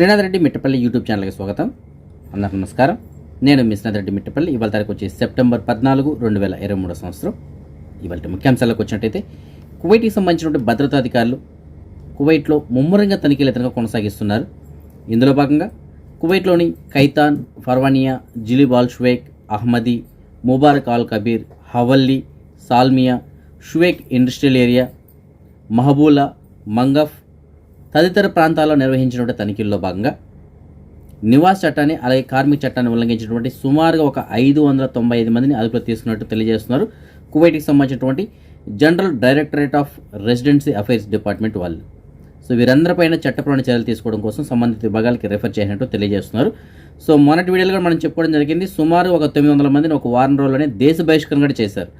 Srinath Reddy Mittapalli YouTube ఛానల్కి స్వాగతం. అందరికి నమస్కారం. నేను మీ శ్రీనాథ్ రెడ్డి మిట్టపల్లి. ఇవాళ తారీఖు వచ్చి సెప్టెంబర్ పద్నాలుగు రెండు వేల ఇరవై మూడో సంవత్సరం. ఇవాళ ముఖ్యాంశాలకు వచ్చినట్టయితే కువైట్కి సంబంధించినటువంటి భద్రతాధికారులు కువైట్లో ముమ్మరంగా తనిఖీలు ఇతరంగా కొనసాగిస్తున్నారు. ఇందులో భాగంగా కువైట్లోని Khaitan Farwaniya Jleeb Al Shuwaikh Ahmadi Mubarak Al Kabeer Hawalli Salmiya Shuwaikh industrial area Mahboula Mangaf తదితర ప్రాంతాల్లో నిర్వహించినటువంటి తనిఖీల్లో భాగంగా నివాస్ చట్టాన్ని అలాగే కార్మిక చట్టాన్ని ఉల్లంఘించినటువంటి సుమారుగా ఒక ఐదు వందల తొంభై ఐదు మందిని అదుపులో తీసుకున్నట్టు తెలియజేస్తున్నారు. కువైట్కి సంబంధించినటువంటి general directorate of residency affairs department వాళ్ళు. సో వీరందరిపైన చట్టపరమైన చర్యలు తీసుకోవడం కోసం సంబంధిత విభాగాలకి రెఫర్ చేసినట్టు తెలియజేస్తున్నారు. సో మొన్నటి వీడియోలో మనం చెప్పుకోవడం జరిగింది సుమారు ఒక తొమ్మిది వందల మందిని ఒక వారం రోజుల్లోనే దేశ బహిష్కరణ కూడా చేశారు.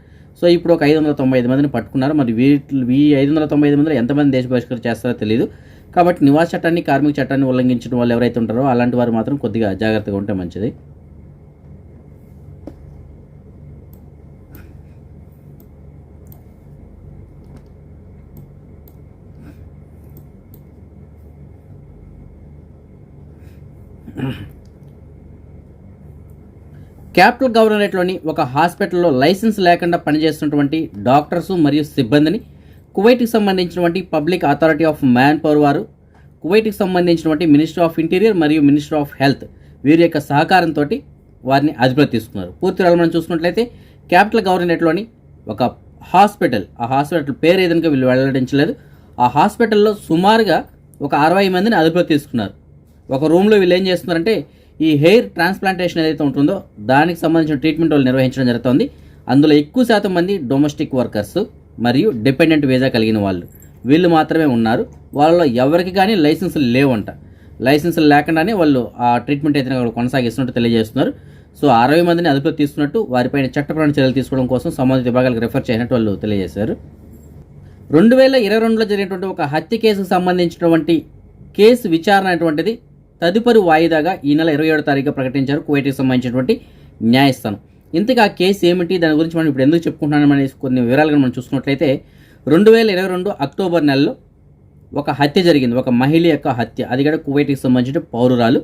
సో ఇప్పుడు ఒక ఐదు వందల తొంభై ఐదు మందిని పట్టుకున్నారు. మరి వీటి ఈ ఐదు వందల తొంభై ఐదు మందిలో ఎంతమంది దేశ బహిష్కరణ చేస్తారో తెలియదు కాబట్టి నివాస చట్టాన్ని కార్మిక చట్టాన్ని ఉల్లంఘించడం వాళ్ళు ఎవరైతే ఉంటారో అలాంటి వారు మాత్రం కొద్దిగా జాగ్రత్తగా ఉంటే మంచిది. క్యాపిటల్ గవర్నరేట్లోని ఒక హాస్పిటల్లో లైసెన్స్ లేకుండా పనిచేస్తున్నటువంటి డాక్టర్స్ మరియు సిబ్బందిని కువైట్కి సంబంధించినటువంటి public authority of man power వారు కువైట్కి సంబంధించినటువంటి మినిస్టర్ ఆఫ్ ఇంటీరియర్ మరియు మినిస్టర్ ఆఫ్ హెల్త్ వీరి యొక్క సహకారంతో వారిని అదుపులో తీసుకున్నారు. పూర్తి వివరాలు మనం చూసుకున్నట్లయితే క్యాపిటల్ గవర్నరేట్లోని ఒక హాస్పిటల్ ఆ హాస్పిటల్ పేరు ఏదైనా వీళ్ళు వెల్లడించలేదు. ఆ హాస్పిటల్లో సుమారుగా ఒక అరవై మందిని అదుపులో తీసుకున్నారు. ఒక రూమ్లో వీళ్ళు ఏం చేస్తున్నారంటే ఈ హెయిర్ ట్రాన్స్ప్లాంటేషన్ ఏదైతే ఉంటుందో దానికి సంబంధించిన ట్రీట్మెంట్ వాళ్ళు నిర్వహించడం జరుగుతుంది. అందులో ఎక్కువ శాతం మంది డొమెస్టిక్ వర్కర్స్. మరియు డిపెండెంట్ వీసా కలిగిన వాళ్ళు. వీళ్ళు మాత్రమే ఉన్నారు. వాళ్ళలో ఎవరికి కానీ లైసెన్సులు లేవంట. లైసెన్సులు లేకుండానే వాళ్ళు ఆ ట్రీట్మెంట్ అయితే కొనసాగిస్తున్నట్టు తెలియజేస్తున్నారు. సో అరవై మందిని అదుపులో తీసుకున్నట్టు వారిపైన చట్టపరమైన చర్యలు తీసుకోవడం కోసం సంబంధిత విభాగాలకు రిఫర్ చేసినట్టు వాళ్ళు తెలియజేశారు. రెండు వేల ఇరవై రెండులో జరిగినటువంటి ఒక హత్య కేసుకు సంబంధించినటువంటి కేసు విచారణ అటువంటిది తదుపరి వాయిదాగా ఈ నెల ఇరవై ఏడో తారీఖు ప్రకటించారు. కువైట్కి సంబంధించినటువంటి న్యాయస్థానం. ఇంతగా కేసు ఏమిటి? దాని గురించి మనం ఇప్పుడు ఎందుకు చెప్పుకుంటున్నాం అనేసి కొన్ని వివరాలు మనం చూసుకున్నట్లయితే రెండు వేల ఇరవై రెండు అక్టోబర్ నెలలో ఒక హత్య జరిగింది. ఒక మహిళ యొక్క హత్య. అది కూడా కువైట్కి సంబంధించిన పౌరురాలు.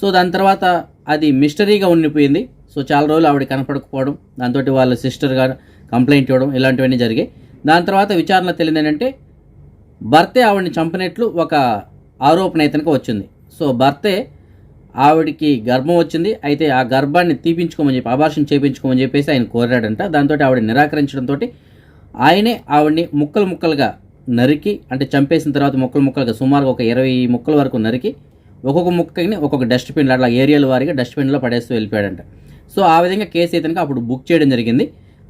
సో దాని తర్వాత అది మిస్టరీగా ఉండిపోయింది. సో చాలా రోజులు ఆవిడ కనపడకపోవడం దాంతో వాళ్ళ సిస్టర్ గారు కంప్లైంట్ ఇవ్వడం ఇలాంటివన్నీ జరిగాయి. దాని తర్వాత విచారణ తెలియదు ఏంటంటే భర్తే ఆవిడని చంపినట్లు ఒక ఆరోపణ ఇతనికి వచ్చింది. సో భర్తే ఆవిడికి గర్భం వచ్చింది. అయితే ఆ గర్భాన్ని తీపించుకోమని చెప్పి అబార్షన్ చేయించుకోమని చెప్పేసి ఆయన కోరాడంట. దాంతో ఆవిడ నిరాకరించడంతో ఆయనే ఆవిడ్ని ముక్కలు ముక్కలుగా నరికి అంటే చంపేసిన తర్వాత ముక్కలు ముక్కలుగా సుమారుగా ఒక ఇరవై ముక్కల వరకు నరికి ఒక్కొక్క ముక్కని ఒక్కొక్క డస్ట్బిన్ అట్లా ఏరియాల వారిగా డస్ట్బిన్లో పడేస్తూ వెళ్ళిపోయాడంట. సో ఆ విధంగా కేసు ఇతనికి అప్పుడు బుక్ చేయడం జరిగింది.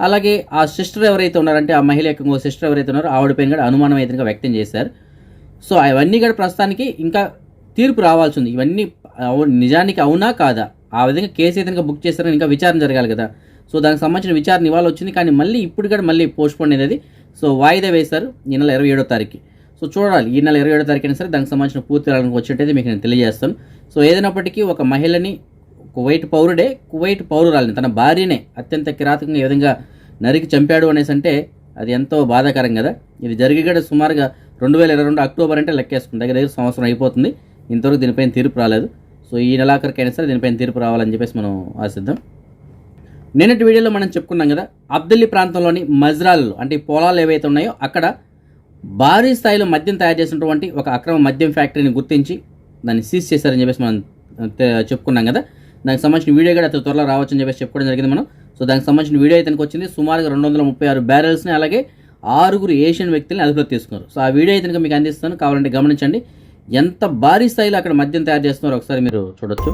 అలాగే ఆ సిస్టర్ ఎవరైతే ఉన్నారంటే ఆ మహిళ యొక్క సిస్టర్ ఎవరైతే ఉన్నారో ఆవిడ పైన కూడా అనుమానం అయితే వ్యక్తం చేశారు. సో అవన్నీ కూడా ప్రస్తుతానికి ఇంకా తీర్పు రావాల్సి ఉంది. ఇవన్నీ నిజానికి అవునా కాదా? ఆ విధంగా కేసు అయితే బుక్ చేస్తారని ఇంకా విచారణ జరగాలి కదా. సో దానికి సంబంధించిన విచారణ ఇవాళ వచ్చింది కానీ మళ్ళీ ఇప్పుడు కూడా మళ్ళీ పోస్ట్పోన్ అనేది సో వాయిదా వేశారు ఈ నెల ఇరవై ఏడో తారీఖు సో చూడాలి ఈ నెల ఇరవై ఏడో తారీఖు అయినా సరే దానికి సంబంధించిన పూర్తి రావడానికి వచ్చినట్టయితే మీకు నేను తెలియజేస్తాను. సో ఏదైనప్పటికీ ఒక మహిళని కువైట్ పౌరుడే కువైట్ పౌరురాలని తన భార్యనే అత్యంత కిరాతకంగా ఏ విధంగా నరికి చంపాడు అనేసి అంటే అది ఎంతో బాధాకరం కదా. ఇది జరిగి కూడా సుమారుగా రెండు వేల ఇరవై రెండు అక్టోబర్ అంటే లెక్కేసుకుంది. దగ్గర దగ్గర సంవత్సరం అయిపోతుంది. ఇంతవరకు దీనిపైన తీర్పు రాలేదు. సో ఈ నెలాఖరికైనా సరే దీనిపైన తీర్పు రావాలని చెప్పేసి మనం ఆశిద్దాం. నిన్నటి వీడియోలో మనం చెప్పుకున్నాం కదా అబ్దుల్లి ప్రాంతంలోని మజ్రాలు అంటే పొలాలు ఏవైతే ఉన్నాయో అక్కడ భారీ స్థాయిలో మద్యం తయారు చేసినటువంటి ఒక అక్రమ మద్యం ఫ్యాక్టరీని గుర్తించి దాన్ని సీజ్ చేశారని చెప్పేసి మనం చెప్పుకున్నాం కదా. దానికి సంబంధించిన వీడియో కూడా అతి త్వరలో రావచ్చని చెప్పేసి చెప్పుకోవడం జరిగింది మనం. సో దానికి సంబంధించిన వీడియో అయితే వచ్చింది. సుమారుగా రెండు వందల ముప్పై ఆరు బ్యారెల్స్ని అలాగే ఆరుగురు ఏషియన్ వ్యక్తుల్ని అదుపులో తీసుకున్నారు. సో ఆ వీడియో అయితే మీకు అందిస్తాను. కావాలంటే గమనించండి. ఎంత భారీ స్థాయిలో అక్కడ మద్యం తయారు చేస్తున్నారో ఒకసారి మీరు చూడొచ్చు.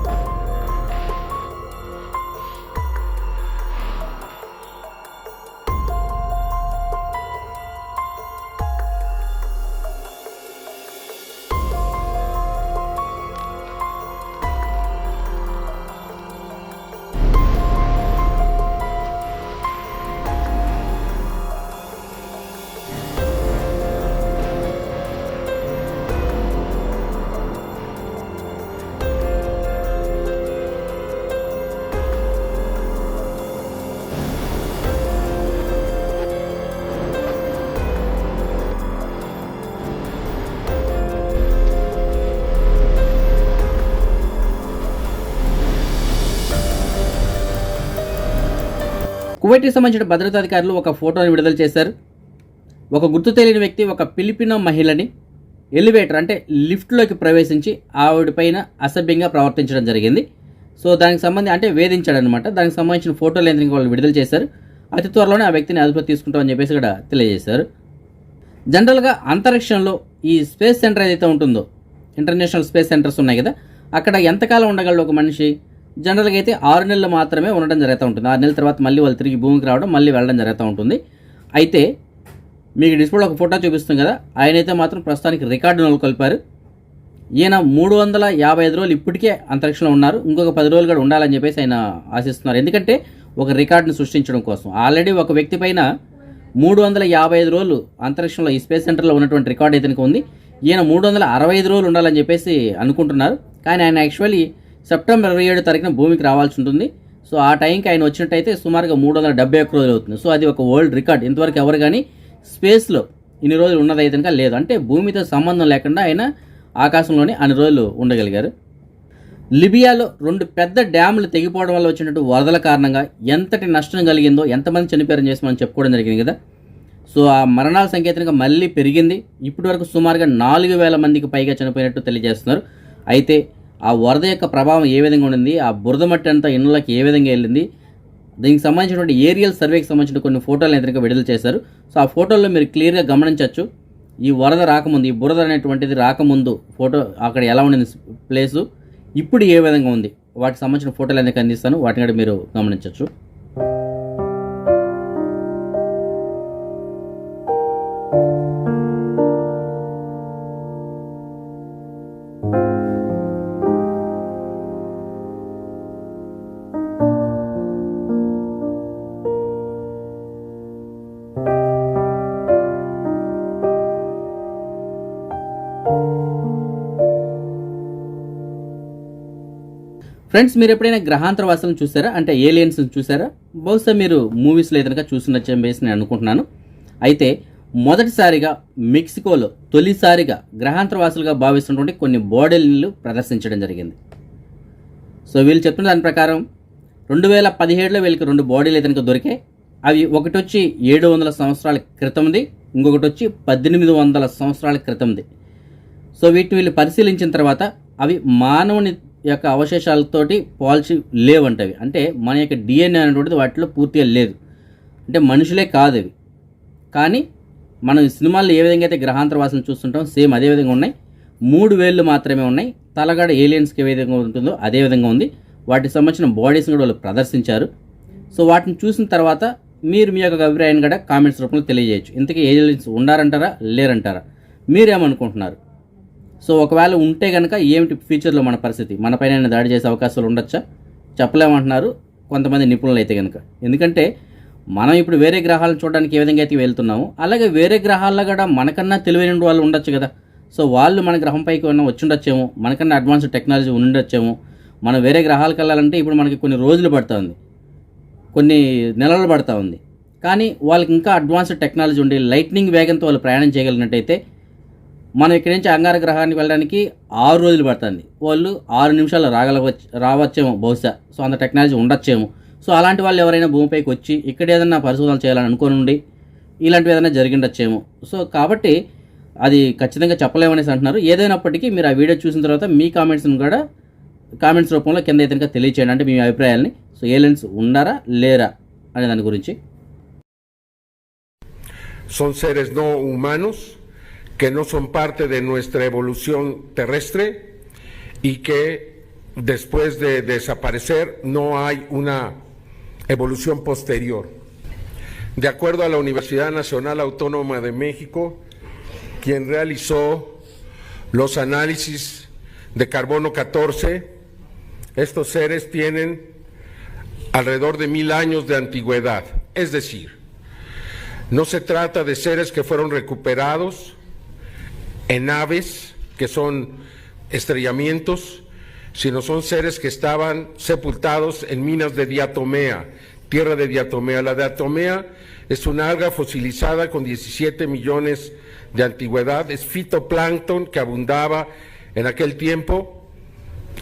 కువైట్కి సంబంధించిన భద్రతాధికారులు ఒక ఫోటోని విడుదల చేశారు. ఒక గుర్తు తెలియని వ్యక్తి ఒక ఫిలిపినో మహిళని ఎలివేటర్ అంటే లిఫ్ట్లోకి ప్రవేశించి ఆవిడపైన అసభ్యంగా ప్రవర్తించడం జరిగింది. సో దానికి సంబంధి అంటే వేధించాడు అనమాట దానికి సంబంధించిన ఫోటోలు ఏంటంటే వాళ్ళు విడుదల చేశారు. అతి త్వరలోనే ఆ వ్యక్తిని అదుపులో తీసుకుంటామని చెప్పేసి కూడా తెలియజేశారు. జనరల్గా అంతరిక్షంలో ఈ స్పేస్ సెంటర్ ఏదైతే ఉంటుందో ఇంటర్నేషనల్ స్పేస్ సెంటర్స్ ఉన్నాయి కదా అక్కడ ఎంతకాలం ఉండగలడు ఒక మనిషి? జనరల్గా అయితే ఆరు నెలలు మాత్రమే ఉండడం జరుగుతూ ఉంటుంది. ఆరు నెలల తర్వాత మళ్ళీ వాళ్ళు తిరిగి భూమికి రావడం మళ్ళీ వెళ్ళడం జరుగుతూ ఉంటుంది. అయితే మీకు డిస్ప్లేలో ఒక ఫోటో చూపిస్తుంది కదా ఆయన అయితే మాత్రం ప్రస్తుతానికి రికార్డు నెలకొల్పారు ఈయన మూడు వందల యాభై ఐదు రోజులు ఇప్పటికే అంతరిక్షంలో ఉన్నారు. ఇంకొక పది రోజులు కూడా ఉండాలని చెప్పేసి ఆయన ఆశిస్తున్నారు. ఎందుకంటే ఒక రికార్డును సృష్టించడం కోసం. ఆల్రెడీ ఒక వ్యక్తి పైన మూడు వందల యాభై ఐదు రోజులు అంతరిక్షంలో ఈ స్పేస్ సెంటర్లో ఉన్నటువంటి రికార్డు ఇతనికి ఉంది. ఈయన మూడు వందల అరవై ఐదు రోజులు ఉండాలని చెప్పేసి అనుకుంటున్నారు. కానీ ఆయన యాక్చువల్లీ సెప్టెంబర్ ఇరవై ఏడు తారీఖున భూమికి రావాల్సి ఉంటుంది. సో ఆ టైంకి ఆయన వచ్చినట్టయితే సుమారుగా మూడు వందల డెబ్బై ఒక్క రోజులు అవుతుంది. సో అది ఒక వరల్డ్ రికార్డ్. ఇంతవరకు ఎవరు కానీ స్పేస్లో ఇన్ని రోజులు ఉన్నదైతే కనుక లేదు. అంటే భూమితో సంబంధం లేకుండా ఆయన ఆకాశంలోనే అన్ని రోజులు ఉండగలిగారు. లిబియాలో రెండు పెద్ద డ్యాములు తెగిపోవడం వల్ల వచ్చినట్టు వరదల కారణంగా ఎంతటి నష్టం కలిగిందో ఎంతమంది చనిపోయారని చేసి మనం చెప్పుకోవడం జరిగింది కదా. సో ఆ మరణాల సంకేతంగా మళ్ళీ పెరిగింది. ఇప్పటి వరకు సుమారుగా నాలుగు వేల మందికి పైగా చనిపోయినట్టు తెలియజేస్తున్నారు. అయితే ఆ వరద యొక్క ప్రభావం ఏ విధంగా ఉండింది? ఆ బురద మట్టి అంతా ఇళ్ళకి ఏ విధంగా వెళ్ళింది? దీనికి సంబంధించినటువంటి ఏరియల్ సర్వేకి సంబంధించిన కొన్ని ఫోటోలు అయితే విడుదల చేశారు. సో ఆ ఫోటోల్లో మీరు క్లియర్గా గమనించవచ్చు. ఈ వరద రాకముందు ఈ బురద అనేటువంటిది రాకముందు ఫోటో అక్కడ ఎలా ఉండింది ప్లేసు? ఇప్పుడు ఏ విధంగా ఉంది? వాటికి సంబంధించిన ఫోటోలు ఎందుకు అందిస్తాను. వాటిని కూడా మీరు గమనించవచ్చు. ఫ్రెండ్స్ మీరు ఎప్పుడైనా గ్రహాంతర వాసులను చూసారా? అంటే ఏలియన్స్ చూసారా? బహుశా మీరు మూవీస్లో ఏదైనా చూసినట్టు చెప్పేసి నేను అనుకుంటున్నాను. అయితే మొదటిసారిగా మెక్సికోలో తొలిసారిగా గ్రహాంతర వాసులుగా భావిస్తున్నటువంటి కొన్ని బాడీలను ప్రదర్శించడం జరిగింది. సో వీళ్ళు చెప్తున్న దాని ప్రకారం రెండు వేల పదిహేడులో వీళ్ళకి రెండు బాడీలు ఏదైనా దొరికాయి. అవి ఒకటి వచ్చి ఏడు వందల సంవత్సరాల క్రితంది ఇంకొకటి వచ్చి పద్దెనిమిది వందల సంవత్సరాల క్రితంది సో వీటిని వీళ్ళు పరిశీలించిన తర్వాత అవి మానవుని యొక్క అవశేషాలతోటి పోల్చి లేవంటవి. అంటే మన యొక్క డిఎన్ఏ అనేటువంటిది వాటిలో పూర్తిగా లేదు. అంటే మనుషులే కాదు అవి కానీ మనం సినిమాల్లో ఏ విధంగా అయితే గ్రహాంతర వాసన చూస్తుంటాం సేమ్ అదే విధంగా ఉన్నాయి. మూడు వేళ్ళు మాత్రమే ఉన్నాయి. తలగడ ఏలియన్స్కి ఏ విధంగా ఉంటుందో అదే విధంగా ఉంది. వాటికి సంబంధించిన బాడీస్ని కూడా వాళ్ళు ప్రదర్శించారు. సో వాటిని చూసిన తర్వాత మీరు మీ యొక్క అభిప్రాయాన్ని కూడా కామెంట్స్ రూపంలో తెలియజేయచ్చు. ఇంతకీ ఏలియన్స్ ఉండారంటారా లేరంటారా? మీరేమనుకుంటున్నారు? సో ఒకవేళ ఉంటే కనుక ఏమిటి ఫ్యూచర్లో మన పరిస్థితి? మన పైన దాడి చేసే అవకాశాలు ఉండొచ్చా? చెప్పలేమంటున్నారు కొంతమంది నిపుణులు అయితే కనుక ఎందుకంటే మనం ఇప్పుడు వేరే గ్రహాలను చూడడానికి ఏ విధంగా అయితే వెళ్తున్నామో అలాగే వేరే గ్రహాల్లో కూడా మనకన్నా తెలివైన వాళ్ళు ఉండొచ్చు కదా. సో వాళ్ళు మన గ్రహంపైకి ఉన్న వచ్చి ఉండొచ్చేమో మనకన్నా అడ్వాన్స్డ్ టెక్నాలజీ ఉండొచ్చేమో మనం వేరే గ్రహాలకు వెళ్ళాలంటే ఇప్పుడు మనకి కొన్ని రోజులు పడుతూ ఉంది. కొన్ని నెలలు పడుతూ ఉంది. కానీ వాళ్ళకి ఇంకా అడ్వాన్స్డ్ టెక్నాలజీ ఉండి లైట్నింగ్ వేగంతో వాళ్ళు ప్రయాణం చేయగలిగినట్టయితే మనం ఇక్కడి నుంచి అంగార గ్రహానికి వెళ్ళడానికి ఆరు రోజులు పడుతుంది. వాళ్ళు ఆరు నిమిషాలు రాగలవచ్చు రావచ్చేమో బహుశా. సో అంత టెక్నాలజీ ఉండొచ్చేమో. సో అలాంటి వాళ్ళు ఎవరైనా భూమిపైకి వచ్చి ఇక్కడ ఏదైనా పరిశోధన చేయాలని అనుకోని ఉండి ఇలాంటివి ఏదైనా జరిగిండొచ్చేమో. సో కాబట్టి అది ఖచ్చితంగా చెప్పలేమనేసి అంటున్నారు. ఏదైనప్పటికీ మీరు ఆ వీడియో చూసిన తర్వాత మీ కామెంట్స్ని కూడా కామెంట్స్ రూపంలో కింద అయితే తెలియచేయండి. అంటే మీ అభిప్రాయాల్ని. సో ఏలియన్స్ ఉన్నారా లేరా అనే దాని గురించి. Son seres no humanos que no son parte de nuestra evolución terrestre y que después de desaparecer no hay una evolución posterior. De acuerdo a la Universidad Nacional Autónoma de México, quien realizó los análisis de carbono 14, estos seres tienen alrededor de mil años de antigüedad. Es decir, no se trata de seres que fueron recuperados en naves, que son estrellamientos, sino son seres que estaban sepultados en minas de diatomea, tierra de diatomea. La diatomea es una alga fosilizada con 17 millones de antigüedad, es fitoplancton que abundaba en aquel tiempo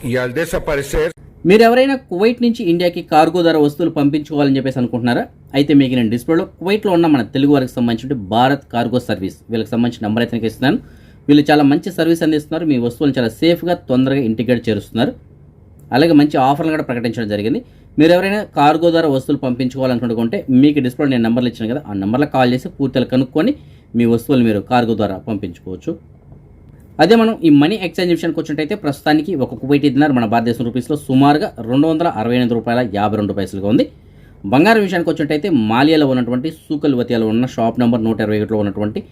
y al desaparecer మీరు ఎవరైనా Kuwait నుంచి ఇండియాకి cargo ధర వస్తువులు పంపించుకోవాలని చెప్పేసి అనుకుంటున్నారా అయితే మీకు నేను డిస్ప్లేలో కువైట్లో ఉన్న మన తెలుగు వారికి సంబంధించిన భారత్ కార్గో సర్వీస్ వీళ్ళకి సంబంధించిన నెంబర్ అయితే నీకు ఇస్తున్నాను వీళ్ళు చాలా మంచి సర్వీస్ అందిస్తున్నారు. మీ వస్తువులను చాలా సేఫ్గా తొందరగా ఇంటిగ్రేట్ చేరుస్తున్నారు. అలాగే మంచి ఆఫర్లు కూడా ప్రకటించడం జరిగింది. మీరు ఎవరైనా కార్గో ద్వారా వస్తువులు పంపించుకోవాలనుకుంటే మీకు డిస్ప్లే నేను నెంబర్లు ఇచ్చాను కదా ఆ నెంబర్లో కాల్ చేసి పూర్తిగా కనుక్కొని మీ వస్తువులు మీరు కార్గో ద్వారా పంపించుకోవచ్చు. అదే మనం ఈ మనీ ఎక్స్చేంజ్ విషయానికి వచ్చినట్టయితే ప్రస్తుతానికి ఒక కువైట్ దినార్ మన భారతదేశం రూపీస్లో సుమారుగా రెండు వందల అరవై ఎనిమిది రూపాయల యాభై రెండు పైసలుగా ఉంది. బంగారం విషయానికి వచ్చినట్టయితే మాలియాలో ఉన్నటువంటి సూకల్ వతియాలో ఉన్న షాప్ నెంబర్ నూట ఇరవై ఒకటిలో ఉన్నటువంటి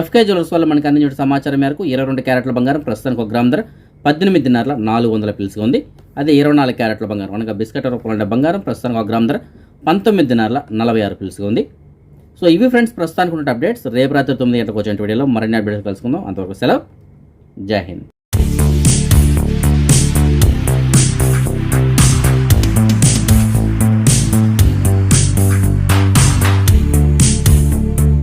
ఎఫ్కే జ్యువెల్స్ వల్ల మనకి అందించిన సమాచారం మేరకు ఇరవై రెండు క్యారెట్ల బంగారం ప్రస్తుతానికి ఒక గ్రామ్ ధర పద్దెనిమిదిన్నర నాలుగు వందల పిలుసుగా ఉంది. అదే ఇరవై నాలుగు క్యారెట్ల బంగారం అనగా బిస్కెట్ రూపంలో ఉండే బంగారం ప్రస్తుతానికి ఒక గ్రామ్ ధర పంతొమ్మిదిన్నర నలభై ఆరు పిలుసుగా ఉంది. సో ఇవి ఫ్రెండ్స్ ప్రస్తుతానికి ఉన్న అప్డేట్స్. రేపు రాత్రి తొమ్మిది గంటలకు వచ్చే వీడియోలో మరిన్ని అప్డేట్స్ కలుసుకుందాం. అంతవరకు సెలవు. జై హింద్.